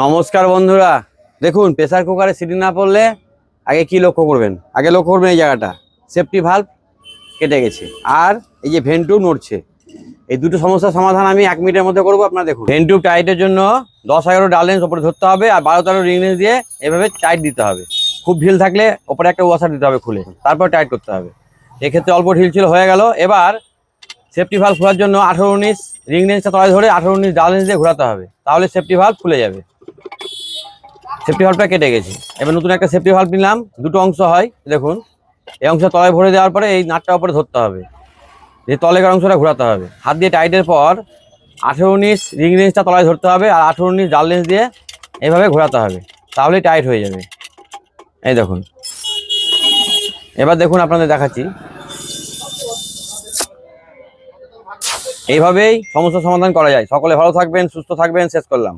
নমস্কার বন্ধুরা। দেখুন প্রেসার কুকারে সিটি না পড়লে আগে কি লক্ষ্য করবেন? আগে লক্ষ্য করবেন এই জায়গাটা। সেফটি ভাল্ব কেটে গেছে। আর এই যে ভেন্টুব নড়ছে। এই দুটো সমস্যার সমাধান আমি এক মিনিটের মধ্যে করব, আপনারা দেখুন। ভেন্টুব টাইটের জন্য দশ এগারো ডালেন্স ওপরে ধরতে হবে আর বারো তেরো রিংলেন্স দিয়ে এভাবে টাইট দিতে হবে। খুব ঢিল থাকলে ওপরে একটা ওয়াশার দিতে হবে খুলে। তারপর টাইট করতে হবে। এক্ষেত্রে অল্প ঢিল ছিল, হয়ে গেল। এবার সেফটি ভাল্ব খোলার জন্য আঠারো উনিশ রিং রেঞ্জটা তলায় ধরে আঠারো উনিশ ডাল রেঞ্জ দিয়ে ঘোরাতে হবে। তাহলে সেফটি ভাল্ব খুলে যাবে। সেফটি ভাল্বটা কেটে গেছে। এবার নতুন একটা সেফটি ভাল্ব নিলাম। দুটো অংশ হয়, দেখুন। এই অংশ তলায় ভরে দেওয়ার পরে এই নাটটা উপরে ধরতে হবে। যে তলের অংশটা ঘোরাতে হবে। হাত দিয়ে টাইটের পর আঠেরো উনিশ রিং রেঞ্জটা তলায় ধরতে হবে আর আঠেরো উনিশ ডাল রেঞ্জ দিয়ে এইভাবে ঘোরাতে হবে। তাহলেই টাইট হয়ে যাবে। এই দেখুন। এবার দেখুন আপনাদের দেখাচ্ছি। এইভাবেই সমস্যার সমাধান করা যায়। সকলে ভালো থাকবেন সুস্থ থাকবেন শেষ করলাম।